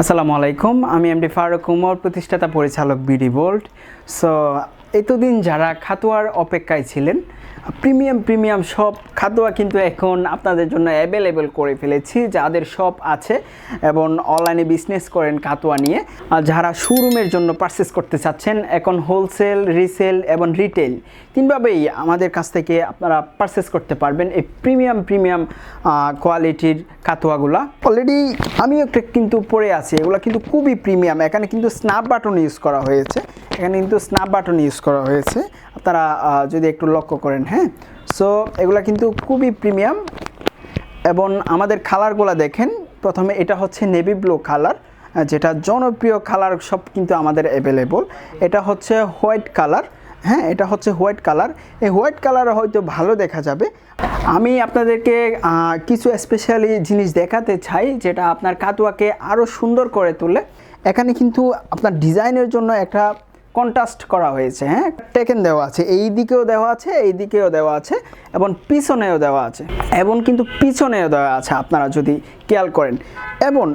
আসসালামু আলাইকুম আমি এমডি ফারুক উমর প্রতিষ্ঠাতা পরিচালক বিডি বোল্ট সো এতদিন যারা খাতোয়ার অপেক্ষায় ছিলেন, প্রিমিয়াম প্রিমিয়াম সব খাতোয়া কিন্তু এখন আপনাদের জন্য অ্যাভেলেবেল করে ফেলেছি, যাদের সব আছে এবং অনলাইনে বিজনেস করেন খাতোয়া নিয়ে। আর যারা শোরুমের জন্য পারচেস করতে চাচ্ছেন, এখন হোলসেল রিসেল এবং রিটেল তিনভাবেই আমাদের কাছ থেকে আপনারা পারচেস করতে পারবেন এই প্রিমিয়াম প্রিমিয়াম কোয়ালিটির কাতোয়াগুলা অলরেডি আমি একটা কিন্তু পরে আছি, এগুলো কিন্তু খুবই প্রিমিয়াম, এখানে কিন্তু স্ন্যাপ বাটন ইউজ করা হয়েছে, এখানে কিন্তু স্ন্যাপ বাটন ইউজ করা হয়েছে। আহ, যদি একটু লক্ষ্য করেন হ্যাঁ? সো এগুলা কিন্তু খুবই প্রিমিয়াম এবং আমাদের কালারগুলো দেখেন প্রথমে এটা হচ্ছে নেভি ব্লু কালার যেটা জনপ্রিয় কালার সব কিন্তু আমাদের অ্যাভেলেবল এটা হচ্ছে হোয়াইট কালার হ্যাঁ? এটা হচ্ছে হোয়াইট কালার এই হোয়াইট কালার হয়তো ভালো দেখা যাবে। আমি আপনাদেরকে কিছু স্পেশালি জিনিস দেখাতে চাই যেটা আপনার কাতুয়াকে আরও সুন্দর করে তোলে। এখানে কিন্তু আপনার ডিজাইনের জন্য একটা কন্ট্রাস্ট করা হয়েছে হ্যাঁ? টেকেন দেওয়া আছে, এই দিকেও দেওয়া আছে, এই দিকেও দেওয়া আছে, এবং পিছনেও দেওয়া আছে। এবং কিন্তু পিছনেও দেওয়া আছে, আপনারা যদি খেয়াল করেন। এবং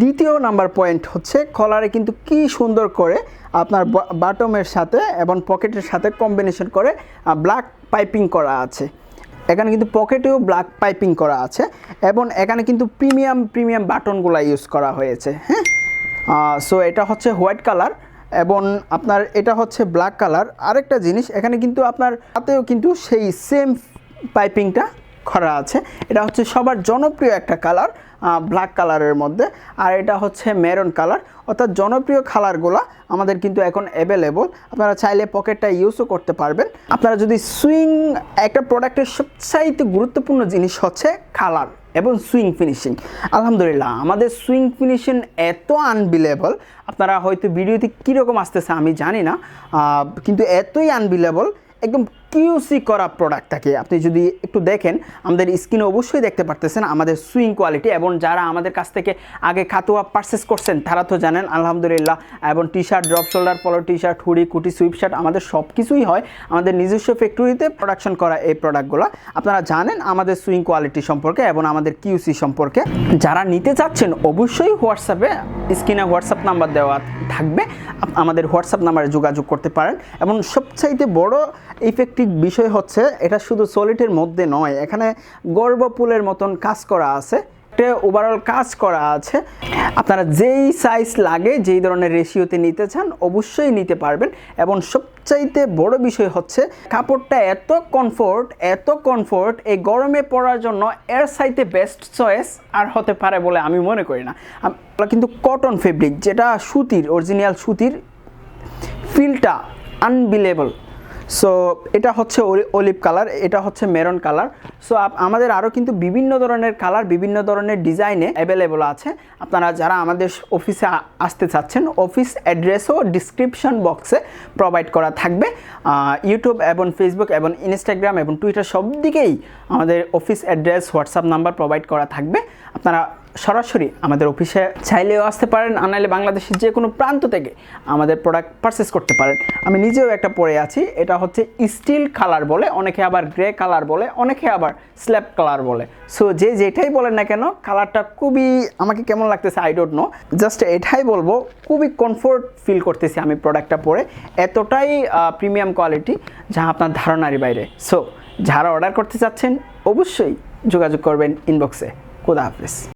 দ্বিতীয় নাম্বার পয়েন্ট হচ্ছে কলারে কিন্তু কি সুন্দর করে আপনার বাটমের সাথে এবং পকেটের সাথে কম্বিনেশন করে ব্ল্যাক পাইপিং করা আছে। এখানে কিন্তু পকেটেও ব্ল্যাক পাইপিং করা আছে, এবং এখানে কিন্তু প্রিমিয়াম প্রিমিয়াম বাটনগুলো ইউজ করা হয়েছে হ্যাঁ? সো এটা হচ্ছে হোয়াইট কালার এবং আপনার এটা হচ্ছে ব্ল্যাক কালার আরেকটা জিনিস, এখানে কিন্তু আপনার হাতেও কিন্তু সেই সেম পাইপিংটা করা আছে। এটা হচ্ছে সবার জনপ্রিয় একটা কালার ব্ল্যাক কালারের মধ্যে। আর এটা হচ্ছে মেরন কালার অর্থাৎ জনপ্রিয় কালারগুলো আমাদের কিন্তু এখন অ্যাভেলেবল আপনারা চাইলে পকেটটা ইউজও করতে পারবেন। আপনারা যদি সুইং একটা প্রোডাক্টের সবচাইতে গুরুত্বপূর্ণ জিনিস হচ্ছে কালার এবং সুইং ফিনিশিং আলহামদুলিল্লাহ, আমাদের সুইং ফিনিশিং এত আনবিলেবল আপনারা হয়তো ভিডিওতে কীরকম আসতেছে আমি জানি না কিন্তু এতই আনবিলেবল একদম কিউসি করা প্রোডাক্টটাকে আপনি যদি একটু দেখেন, আমাদের স্ক্রিনে অবশ্যই দেখতে পারতেছেন আমাদের সুইং কোয়ালিটি এবং যারা আমাদের কাছ থেকে আগে খাতুয়া পারচেস করছেন, তারা তো জানেন, আলহামদুলিল্লাহ, এবং টি shirt drop shoulder polo T shirt hoodie কুটি সুইপ শার্ট আমাদের সব কিছুই হয় আমাদের নিজস্ব ফ্যাক্টরিতে প্রোডাকশন করা এই প্রোডাক্টগুলো আপনারা জানেন আমাদের সুইং কোয়ালিটি সম্পর্কে এবং আমাদের কিউসি সম্পর্কে। যারা নিতে চাচ্ছেন, অবশ্যই হোয়াটসঅ্যাপে স্ক্রিনে হোয়াটসঅ্যাপ নাম্বার দেওয়া থাকবে। আমাদের হোয়াটসঅ্যাপ নাম্বারে যোগাযোগ করতে পারেন। এবং সবচাইতে বড় ইফেক্টিভ বিষয় হচ্ছে, এটা শুধু সলিটের মধ্যে নয়, এখানে গর্ভপুলের মতন কাজ করা আছে। ওভারঅল কাজ করা আছে। আপনারা যেই সাইজ লাগে, যেই ধরনের রেশিওতে নিতে চান, অবশ্যই নিতে পারবেন। এবং সবচাইতে বড় বিষয় হচ্ছে, কাপড়টা এত কমফোর্ট এত কমফোর্ট এই গরমে পরার জন্য এর সাইতে বেস্ট চয়েস আর হতে পারে বলে আমি মনে করি না। কিন্তু কটন ফেব্রিক যেটা সুতির অরিজিনাল সুতির ফিলটা আনবিলেবল সো এটা হচ্ছে অলিভ কালার এটা হচ্ছে মেরন কালার সো আমাদের আরও কিন্তু বিভিন্ন ধরনের কালার বিভিন্ন ধরনের ডিজাইনে অ্যাভেলেবল আছে। আপনারা যারা আমাদের অফিসে আসতে চাচ্ছেন অফিস অ্যাড্রেসও ডিসক্রিপশন বক্সে প্রোভাইড করা থাকবে। ইউটিউব এবং ফেসবুক এবং ইনস্টাগ্রাম এবং টুইটার সব দিকেই আমাদের office address WhatsApp number provide করা থাকবে। আপনারা সরাসরি আমাদের অফিসে চাইলেও আসতে পারেন, আর নাহলে বাংলাদেশের যে কোনো প্রান্ত থেকে আমাদের প্রোডাক্ট পারচেস করতে পারেন। আমি নিজেও একটা পরে আছি, এটা হচ্ছে স্টিল কালার বলে, অনেকে আবার গ্রে কালার বলে, অনেকে আবার স্ল্যাব কালার বলে। সো যে যেটাই বলেন না কেন কালারটা খুবই আমাকে কেমন লাগতেছে আই ডোন্ট নো জাস্ট এটাই বলব, খুবই কমফোর্ট ফিল করতেছি আমি প্রোডাক্টটা পরে, এতটাই প্রিমিয়াম কোয়ালিটি যা আপনার ধারণারই বাইরে। সো যারা অর্ডার করতে চাচ্ছেন, অবশ্যই যোগাযোগ করবেন ইনবক্সে খুদা হাফেজ।